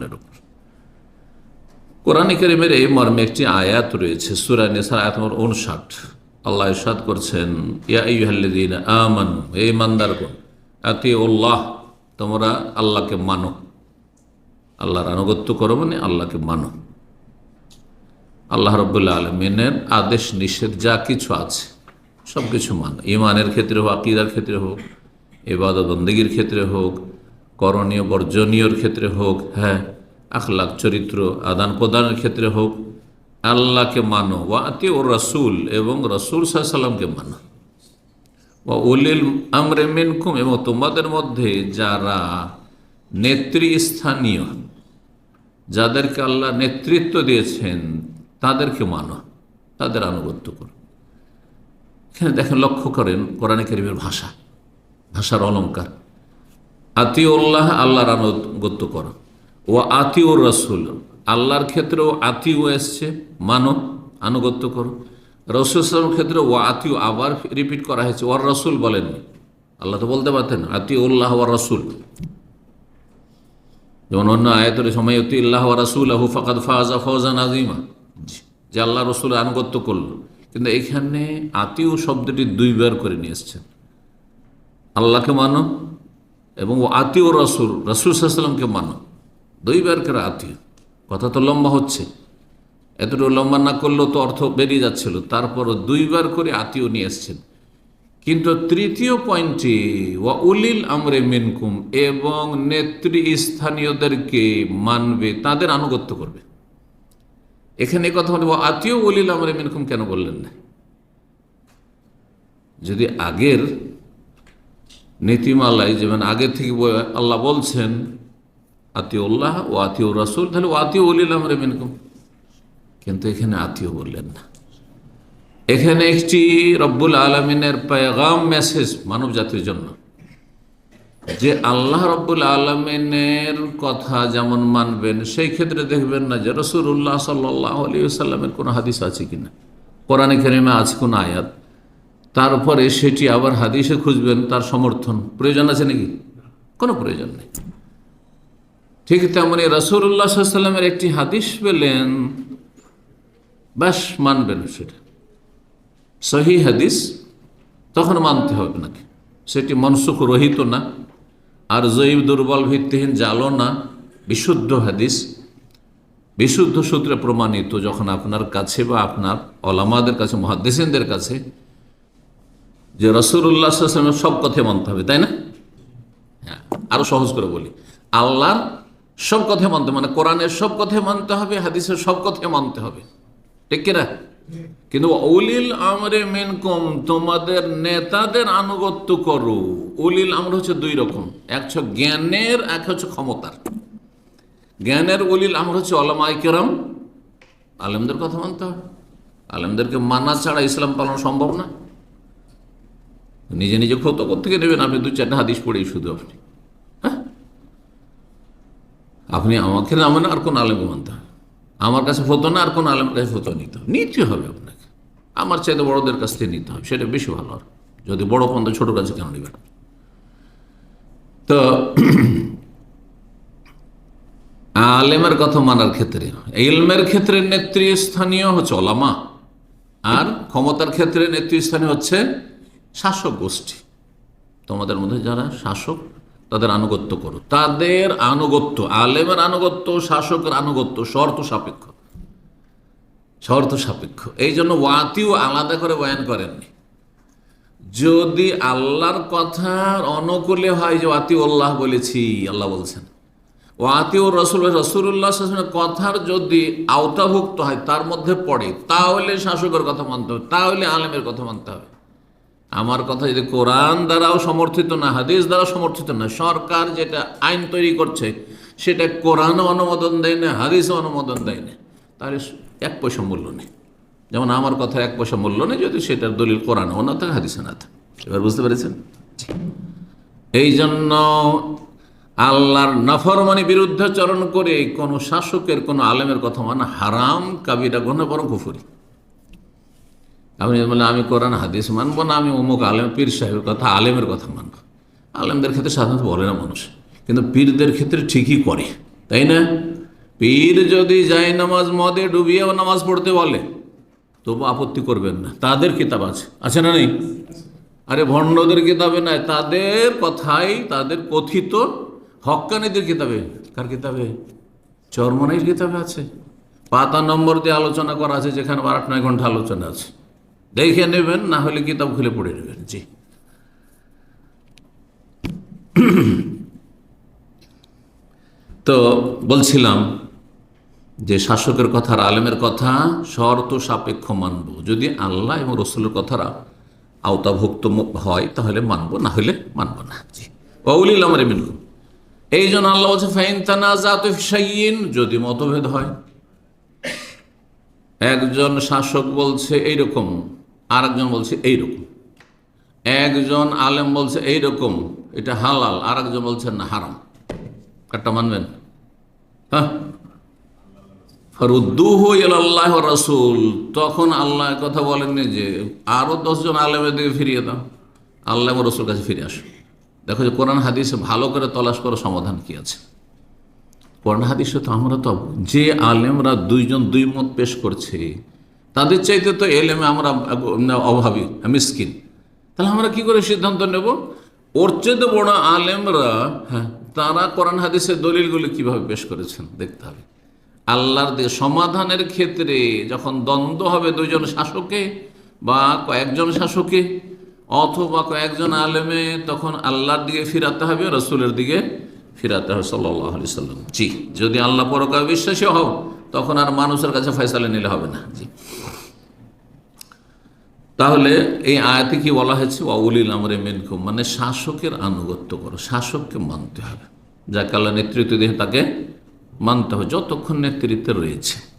মুসলমানের উপর কোরআন করিমের এই মর্মে একটি আয়াত রয়েছে, সুরা নিসার আয়াত নম্বর উনষাট আল্লাহ ইরশাদ করছেন, ইয়া ইহাল্লিদিন আমানু এই মান্দারগণ আতি উল্লাহ তোমরা আল্লাহকে মানো। আল্লাহর আনুগত্য করো মানে আল্লাহকে মানো। আল্লাহ রব্বুল্লা আলমিনের আদেশ নিষেধ যা কিছু আছে সব কিছু মানো। ইমানের ক্ষেত্রে হোক, আকিদার ক্ষেত্রে হোক এবাদত বন্দীগীর ক্ষেত্রে হোক করণীয়, বর্জনীয়র ক্ষেত্রে হোক হ্যাঁ আখলাক, চরিত্র আদান প্রদানের ক্ষেত্রে হোক, আল্লাহকে মানো, ওয়া আতি ও রসুল এবং রসুল সাল্লামকে মানো। ও উলিল আমরে মিনকুম এবং তোমাদের মধ্যে যারা নেতৃস্থানীয়, যাদেরকে আল্লাহ নেতৃত্ব দিয়েছেন, তাদেরকে মানো, তাদের আনুগত্য করো। এখানে দেখেন, লক্ষ্য করেন কোরআনে করিমের ভাষা, ভাষার অলঙ্কার আতিউল্লাহ আল্লাহর আনুগত্য করো। ও আতিউর রসুল, আল্লাহর ক্ষেত্রেও আতিউ এসছে, মানো, আনুগত্য করো। রসুলের ক্ষেত্রে ও আতিউ আবার রিপিট করা হয়েছে, ওর রসুল বলেননি। আল্লাহ তো বলতে পারতেন, আতিউল্লাহ ওর রসুল। যেমন অন্য আয়তের সময় ইল্লাহ রাসুল আহু ফাকাদ ফাজা ফৌজান আজিমা যে আল্লাহ রসুল আনুগত্য করল। কিন্তু এখানে আতিউ শব্দটি দুইবার করে নিয়ে এসছেন। আল্লাহকে মানো এবং ও আতিউ রসুল রসুল সাল্লামকে মানো। দুইবার করে আতিউ। কথা তো লম্বা হচ্ছে। এতটুকু লম্বা না করলেও তো অর্থ বেরিয়ে যাচ্ছিল। তারপর দুইবার করে আতিও নিয়ে এসছেন। কিন্তু তৃতীয় পয়েন্টটি, ওয়া উলিল আমরে মিনকুম, এবং নেত্রী স্থানীয়দেরকে মানবে, তাদের আনুগত্য করবে। এখানে কথা বলে আত্মীয় উলিল আমরে মিনকুম কেন বললেন না? যদি আগের নীতিমালায় যেমন আগে থেকে আল্লাহ বলছেন, আতিউল্লাহ ও আতিউ রাসুল তাহলে ও আতিউ উলিল আমরে মিনকুম কিন্তু এখানে আতিও বললেন না। এখানে একটি রব্বুল আলমিনের পেগাম মেসেজ মানব জাতির জন্য, যে আল্লাহ রব্বুল আলমিনের কথা যেমন মানবেন, সেই ক্ষেত্রে দেখবেন না যে রসুল্লাহ সাল্লাহ আলী সাল্লামের কোনো হাদিস আছে কিনা। কোরআনে কেরিমে আছে কোনো আয়াত? তারপরে সেটি আবার হাদিসে খুঁজবেন, তার সমর্থন। প্রয়োজন আছে নাকি? কোনো প্রয়োজন নেই। ঠিক তেমনি রসুল্লাহ সাল্লামের একটি হাদিস পেলেন ব্যাস মানবেন সেটা। সহি হাদিস, তখন মানতে হবে নাকি? সেটি মনসুখ রহিত না, আর জৈব দুর্বল ভিত্তিহীন জালো না, বিশুদ্ধ হাদিস। বিশুদ্ধ সূত্রে প্রমাণিত যখন আপনার কাছে বা আপনার অলামাদের কাছে মহাদিসিনদের কাছে যে রসুল্লাহ সব কথাই মানতে হবে, তাই না? হ্যাঁ আরও সহজ করে বলি। আল্লাহর সব কথাই মানতে মানে কোরআনের সব কথাই মানতে হবে, হাদিসের সব কথাই মানতে হবে। ঠিক কিনা? কিন্তু উলিল আমরে মেনকম, তোমাদের নেতাদের আনুগত্য করো। উলিল আমর হচ্ছে দুই রকম, এক হচ্ছে জ্ঞানের, এক হচ্ছে ক্ষমতার। জ্ঞানের উলিল আমর হচ্ছে অলমাই কেরাম। আলেমদের কথা মানতে হবে। আলেমদেরকে মানা ছাড়া ইসলাম পালন সম্ভব না। নিজে নিজে ক্ষত থেকে নেবেন, আপনি দু চারটা হাদিস পড়েই শুধু আপনি। হ্যাঁ? আপনি আমাকে না মানে আর কোন আলেমকে মানতে হবে আমার কাছে ফতো না, আর কোন আলেমের কাছে ফতো নিতে হবে নিতে হবে আপনাকে। আমার চাইতে বড়দের কাছ থেকে নিতে হবে, সেটা বেশি ভালো আর। যদি বড় পন্থ ছোট কাছে কেন নেবেন? তো আলেমের কথা মানার ক্ষেত্রে, ইলমের ক্ষেত্রে নেতৃস্থানীয় হচ্ছে ওলামা। আর ক্ষমতার ক্ষেত্রে নেতৃস্থানীয় হচ্ছে শাসক গোষ্ঠী। তোমাদের মধ্যে যারা শাসক, তাদের আনুগত্য করো। তাদের আনুগত্য, আলেমের আনুগত্য, শাসকের আনুগত্য, শর্ত সাপেক্ষ। শর্ত সাপেক্ষ। এই জন্য ওয়াতিও আলাদা করে বয়ান করেননি। যদি আল্লাহর কথার অনুকূলে হয় যে ওয়াতি উল্লাহ বলেছি, আল্লাহ বলছেন। ওয়াতি ও রসুল রসুল্লাহ কথার যদি আওতাভুক্ত হয়, তার মধ্যে পড়ে, তাহলে শাসকের কথা মানতে হবে, তাহলে আলেমের কথা মানতে হবে। আমার কথা যদি কোরআন দ্বারাও সমর্থিত না, হাদিস দ্বারা সমর্থিত না, সরকার যেটা আইন তৈরি করছে, সেটা কোরআনও অনুমোদন দেয় না, হাদিসও অনুমোদন দেয় না। তাহলে এক পয়সা মূল্য নেই। যেমন আমার কথা এক পয়সা মূল্য নেই, যদি সেটার দলিল কোরআনও না থাকে, হাদিসে না থাকে। এবার বুঝতে পেরেছেন? এই জন্য আল্লাহর নফরমানি বিরুদ্ধাচরণ করে কোনো শাসকের, কোনো আলেমের কথা মানে হারাম, কাবিরা গণ বরং কুফুরি। আপনি বলে আমি কোরআন, হাদিস মানবো না, আমি অমুক আলেম, পীর সাহেবের কথা, আলেমের কথা মানবো। আলেমদের ক্ষেত্রে সাধারণত বলে না মানুষ, কিন্তু পীরদের ক্ষেত্রে ঠিকই করে, তাই না? পীর যদি যায় নামাজ মদে ডুবিয়েও নামাজ পড়তে বলে, তবু আপত্তি করবেন না। তাদের কিতাব আছে আছে না নেই? আরে ভণ্ডদের কিতাবে নাই, তাদের কথাই তাদের কথিত হক্কানিদের কিতাবে। কার কিতাবে? চরমনাইর কিতাবে আছে। পাতা নম্বর দিয়ে আলোচনা করা আছে, যেখানে আট নয় ঘণ্টা আলোচনা আছে। দেখে নেবেন, না হলে কিতাব খুলে পড়ে নেবেন। জি। তো বলছিলাম যে শাসকের কথা আর আলেমের কথা শর্ত সাপেক্ষ মানব। যদি আল্লাহ এবং রসুলের কথারা আওতাভুক্ত হয়, তাহলে মানব, না হলে মানব না। জি। অউলিল আমার মিনকুম। এই জন্য আল্লাহ বলছে, ফাইন যদি মতভেদ হয়। একজন শাসক বলছে, এইরকম আর একজন বলছে এইরকম। একজন আলেম বলছে এইরকম, এটা হালাল। আর একজন বলছে না, হারাম। কারটা মানবেন? হ্যাঁ? আল্লাহ রসুল। তখন আল্লাহ কথা বলেননি যে আরও দশজন আলেমের দিকে ফিরিয়ে দাও। আল্লাহ রসুল কাছে ফিরে আসো। দেখো যে কোরআন হাদিসে ভালো করে তলাশ করো সমাধান কি আছে? কোরআন হাদিসে তো আমরা তো, যে আলেমরা দুইজন দুই মত পেশ করছে তাদের চাইতে তো এলেমে আমরা অভাবী, মিসকিন। তাহলে আমরা কি করে সিদ্ধান্ত নেব? ওর চেয়ে বড় আলেমরা হ্যাঁ তারা কোরআন হাদিসের দলিলগুলি কীভাবে পেশ করেছেন দেখতে হবে। আল্লাহর দিকে সমাধানের ক্ষেত্রে যখন দ্বন্দ্ব হবে দুজন শাসকে বা কয়েকজন শাসকে, অথবা কয়েকজন আলেমে, তখন আল্লাহর দিকে ফিরাতে হবে, রসুলের দিকে ফিরাতে হবে সাল্লাহ আলি সাল্লাম জি, যদি আল্লাহ পরকার বিশ্বাসী হও তখন আর মানুষের কাছে ফয়সালে নিলে হবে না। জি। তাহলে এই আয়াতে কি বলা হয়েছে? অউলিল আমরে মেনকুম। মানে শাসকের আনুগত্য করো, শাসককে মানতে হবে। যাকে আল্লাহ নেতৃত্ব দিয়ে তাকে মানতে হবে। যতক্ষণ নেতৃত্বে রয়েছে।